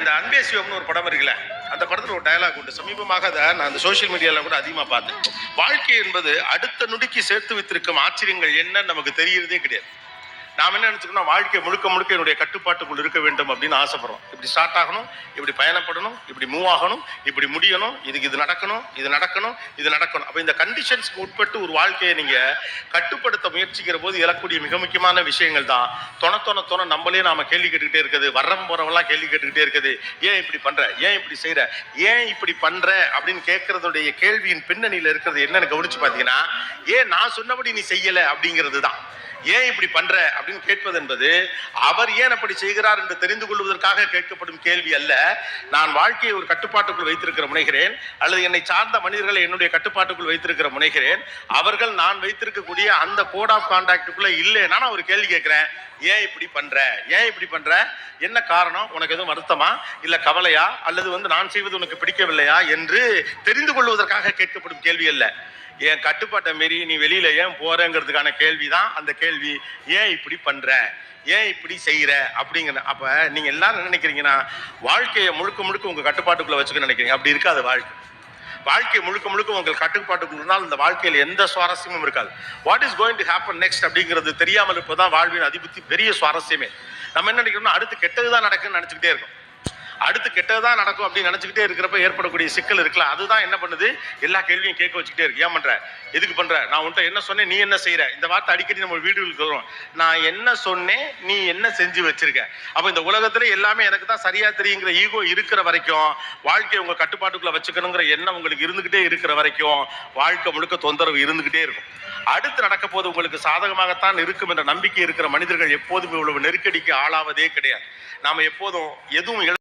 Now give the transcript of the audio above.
இந்த அன்பேசிவம்னு ஒரு படம் இருக்குல்ல அந்த படத்தில் ஒரு டயலாக் உண்டு. சமீபமாக அதை நான் அந்த சோஷியல் மீடியாவில் கூட அதிகமாக பார்த்தேன். வாழ்க்கை என்பது அடுத்த நொடிக்கு சேர்த்து வைத்திருக்கும் ஆச்சரியங்கள் என்னன்னு நமக்கு தெரியறதே கிடையாது. நாம் என்ன நினச்சிக்கணும் வாழ்க்கை முழுக்க முழுக்க என்னுடைய கட்டுப்பாட்டுக்குள் இருக்க வேண்டும் அப்படின்னு ஆசைப்படுறோம். இப்படி ஸ்டார்ட் ஆகணும் இப்படி பயணப்படணும் இப்படி மூவ் ஆகணும் இப்படி முடியணும் இதுக்கு இது நடக்கணும் இது நடக்கணும் இது நடக்கணும். அப்போ இந்த கண்டிஷன்ஸ்க்கு உட்பட்டு ஒரு வாழ்க்கையை நீங்கள் கட்டுப்படுத்த முயற்சிக்கிற போது எழக்கூடிய மிக முக்கியமான விஷயங்கள் தான். தொண தொண தொண நம்மளே நாம் கேள்வி கேட்டுக்கிட்டே இருக்குது. வர்றவன் போகிறவெல்லாம் கேள்வி கேட்டுக்கிட்டே இருக்குது. ஏன் இப்படி பண்ணுற ஏன் இப்படி செய்கிற ஏன் இப்படி பண்ணுற அப்படின்னு கேட்கறதுடைய கேள்வியின் பின்னணியில் இருக்கிறது என்னன்னு கவனிச்சு பார்த்தீங்கன்னா ஏன் நான் சொன்னபடி நீ செய்யலை அப்படிங்கிறது தான். ஏன் இப்படி பண்ற அப்படின்னு கேட்பது என்பது அவர் ஏன் அப்படி செய்கிறார் என்று தெரிந்து கொள்வதற்காக கேட்கப்படும் கேள்வி அல்ல. நான் வாழ்க்கையை ஒரு கட்டுப்பாட்டுக்குள் வைத்திருக்கிற முனைகிறேன். அல்லது என்னை சார்ந்த மனிதர்களை என்னுடைய கட்டுப்பாட்டுக்குள் வைத்திருக்கிற முனைகிறேன். அவர்கள் நான் வைத்திருக்கக்கூடிய அந்த கோட் ஆஃப் கான்டாக்டுக்குள்ள இல்லைன்னா நான் ஒரு கேள்வி கேட்கிறேன். ஏன் இப்படி பண்ற? ஏன் இப்படி பண்ற? என்ன காரணம்? உனக்கு எதுவும் வருத்தமா? இல்ல கவலையா? அல்லது வந்து நான் செய்வது உனக்கு பிடிக்கவில்லையா? என்று தெரிந்து கொள்வதற்காக கேட்கப்படும் கேள்வி அல்ல. என் கட்டுப்பாட்டை மீறி நீ வெளியில ஏன் போறங்கிறதுக்கான கேள்விதான் அந்த கேள்வி. ஏன் இப்படி பண்ற? ஏன் இப்படி செய்கிற அப்படிங்கிற அப்போ நீங்கள் எல்லாரும் நினைக்கிறீங்கன்னா வாழ்க்கையை முழுக்க முழுக்க உங்கள் கட்டுப்பாட்டுக்குள்ளே வச்சுக்க நினைக்கிறீங்க. அப்படி இருக்காது வாழ்க்கை. வாழ்க்கை முழுக்க முழுக்க உங்கள் கட்டுப்பாட்டுக்குள்ள இருந்தால் இந்த வாழ்க்கையில் எந்த சுவாரஸ்யமும் இருக்காது. What is going to happen next அப்படிங்கிறது தெரியாமல் இருப்பதுதான் வாழ்வின் அதிபுத்தி பெரிய சுவாரஸ்யமே. நம்ம என்ன நினைக்கிறோம்னா அடுத்து கெட்டது தான் நடக்குன்னு நினச்சிக்கிட்டே இருக்கோம். அடுத்து கெட்டதுதான் நடக்கும் அப்படின்னு நினைச்சுக்கிட்டே இருக்கிறப்ப ஏற்படக்கூடிய சிக்கல் இருக்குல்ல அதுதான் என்ன பண்ணுது? எல்லா கேள்வியும் கேட்க வச்சுக்கிட்டே இருக்கு. ஏன் பண்ற? எதுக்கு பண்ற? நான் உன்ட்ட என்ன சொன்னேன்? நீ என்ன செய்யற இந்த வார்த்தை அடிக்கடி நம்ம வீடுகளுக்கு வரும். நான் என்ன சொன்னேன்? நீ என்ன செஞ்சு வச்சிருக்க? அப்ப இந்த உலகத்துல எல்லாமே எனக்கு தான் சரியா தெரியுங்கிற ஈகோ இருக்கிற வரைக்கும் வாழ்க்கையை உங்க கட்டுப்பாட்டுக்குள்ள வச்சுக்கணுங்கிற எண்ணம் உங்களுக்கு இருந்துகிட்டே இருக்கிற வரைக்கும் வாழ்க்கை முழுக்க தொந்தரவு இருந்துகிட்டே இருக்கும். அடுத்து நடக்க போது உங்களுக்கு சாதகமாகத்தான் இருக்கும் என்ற நம்பிக்கை இருக்கிற மனிதர்கள் எப்போதும் இவ்வளவு நெருக்கடிக்கு ஆளாவதே கிடையாது. நாம எப்போதும் எதுவும்